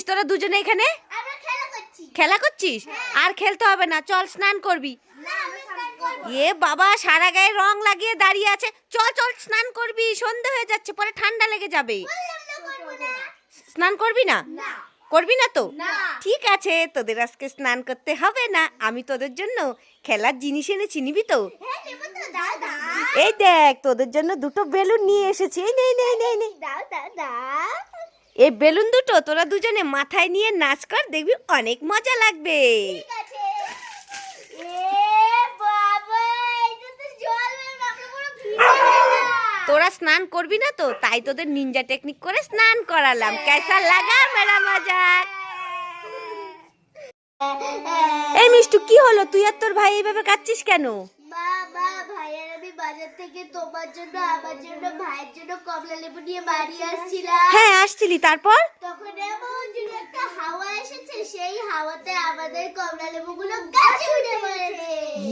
করছিস? তোরা দুজনে এখানে? খেলা করছিস? আর খেলতে হবে না চল স্নান করবি। আমি এ বাবা সারা গায়ে রং লাগিয়ে দাঁড়িয়ে আছে। চল চল স্নান করবি সন্ধে হয়ে যাচ্ছে পরে ঠান্ডা লেগে যাবে। স্নান করবি না? করবি না তো? ঠিক আছে তোদের আজকে স্নান করতে হবে না। আমি তোদের জন্য খেলার জিনিস এনেছি নিবি তো? হ্যাঁ এই দেখ তোদের জন্য দুটো বেলুন নিয়ে এসেছি। এই নে নে নে নে। দাও দাও দাও। এই বেলুন দুটো তোরা দুজনে মাথায় নিয়ে নাচ কর দেখবি অনেক মজা লাগবে। তোরা স্নান করবি না তো তাই তোদের নিনজা টেকনিক করে স্নান করালাম। কেসা লাগা মেরা মজা? এই মিষ্টু কি হলো? তুই আর তোর ভাই এইভাবে কাচ্ছিস কেন? ভাইয়ের আমি বাজার থেকে তোমার জন্য আমার জন্য ভাইয়ের জন্য কমলা লেবু নিয়ে বাড়ি আসছিলাম। হ্যাঁ আসছিলি তারপর? তখন এমন জোরে একটা হাওয়া এসেছে সেই হাওয়াতে আমাদের কমলা লেবুগুলো গাছে উঠে পড়েছে।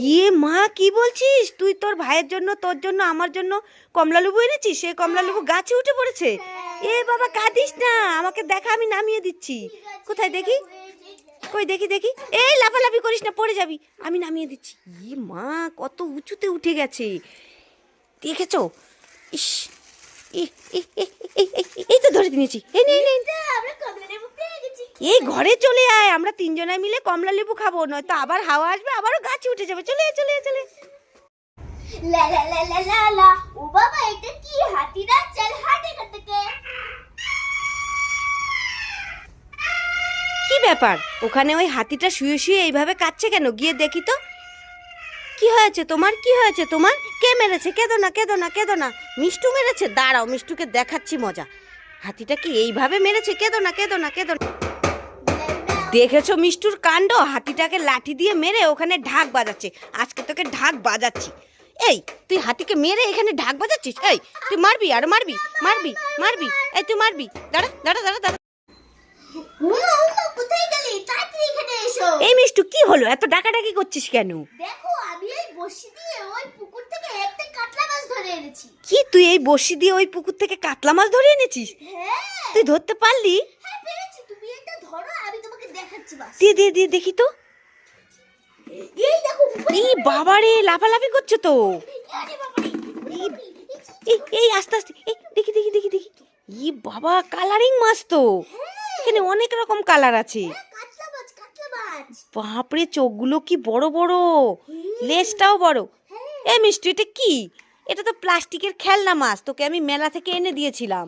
ইয়ে মা কি বলছিস? তুই তোর ভাইয়ের জন্য তোর জন্য আমার জন্য কমলা লেবু এনেছিস? সেই কমলা লেবু গাছে উঠে পড়েছে? এ বাবা কাঁদিস না আমাকে দেখা আমি নামিয়ে দিচ্ছি। কোথায় দেখি? কই দেখি দেখি এই লাফালাফি করিস না পড়ে যাবি আমি নামিয়ে দিচ্ছি ই মা কত উঁচুতে উঠে গেছে দেখেছ ইস এই তো ধরে নিয়েছি এই নে, নে, এই ঘরে চলে আয় আমরা তিনজনে মিলে কমলা লেবু খাব নয়তো আবার হাওয়া আসবে আবারও গাছে উঠে যাবে চলে চলে চলে লা লা লা লা লা ও ব্যাপার? ওখানে ওই হাতিটা শুয়ে শুয়ে এইভাবে কাচ্ছে কেন? গিয়ে দেখি তো। কি হয়েছে তোমার? কি হয়েছে তোমার? কে মেরেছে? কেঁদো না কেঁদো না কেঁদো না। মিষ্টু মেরেছে? দাঁড়াও, মিষ্টুকে দেখাচ্ছি মজা। হাতিটা কি এইভাবে মেরেছে? কেঁদো না কেঁদো না কেঁদো না। দেখেছ মিষ্টুর কাণ্ড? হাতিটাকে লাঠি দিয়ে মেরে ওখানে ঢাক বাজাচ্ছে। আজকে তোকে ঢাক বাজাচ্ছি। এই, তুই হাতিকে মেরে এখানে ঢাক বাজাচ্ছিস? এই, তুই মারবি? আর মারবি? মারবি? মারবি? এই, তুই মারবি? দাঁড়া দাঁড়া দাঁড়া দাঁড়া উমা উমা কোথায় গেলি তাড়াতাড়ি এখানে এসো এই মিষ্টু কি হলো? এত ডাকাডাকি করছিস কেন? দেখো আমি এই বসি দিয়ে ওই পুকুর থেকে একটা কাতলা মাছ ধরে এনেছি। কি তুই এই বসি দিয়ে ওই পুকুর থেকে কাতলা মাছ ধরে এনেছিস? হ্যাঁ। তুই ধরতে পারলি? হ্যাঁ পেরেছি। তুমি এটা ধরো আমি তোমাকে দেখাচ্ছি বাস। দিয়ে দিয়ে দিয়ে দেখি তো। এই দেখো এই বাবারে লাফালাফি করছে তো? এই এই আস্তে আস্তে এই দেখি দেখি দেখি দেখি। ই বাবা কালারিং মাছ তো। এখানে অনেক রকম কালার আছে হ্যাঁ, কাতলা মাছ কাতলা মাছ বাপরে চোখগুলো কি বড় বড়? লেজটাও বড়। এ মিষ্টি এটা কি? এটা তো প্লাস্টিকের খেলনা মাছ তোকে আমি মেলা থেকে এনে দিয়েছিলাম।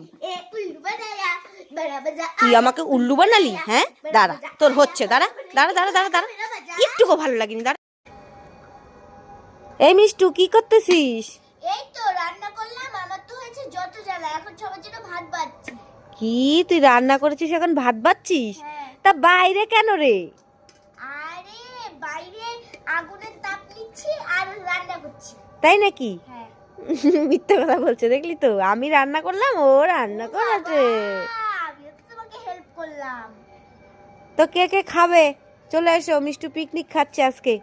তুই আমাকে উল্লু বানালি? হ্যাঁ? দাঁড়া তোর হচ্ছে দাঁড়া দাঁড়া দাঁড়া দাঁড়া দাঁড়া। একটুকু ভালো লাগেনি দাঁড়া। এই মিষ্টু কি করতেছিস? এই তো রান্না করলাম আমার তো হয়েছে যত জ্বালা এখন সবার জন্য ভাত বাড়ছি কি তুই রান্না করেছিস এখন ভাত বাচ্ছিস হ্যাঁ। তা বাইরে কেন রে? আগুনের তাপ নিচ্ছি আর রান্না করছি। তাই নাকি? মিথ্যা মিথ্যে কথা বলছে দেখলি তো? আমি রান্না করলাম ও রান্না করেছে। তো কে কে খাবে? চলে এসো মিষ্টু পিকনিক খাচ্ছে আজকে।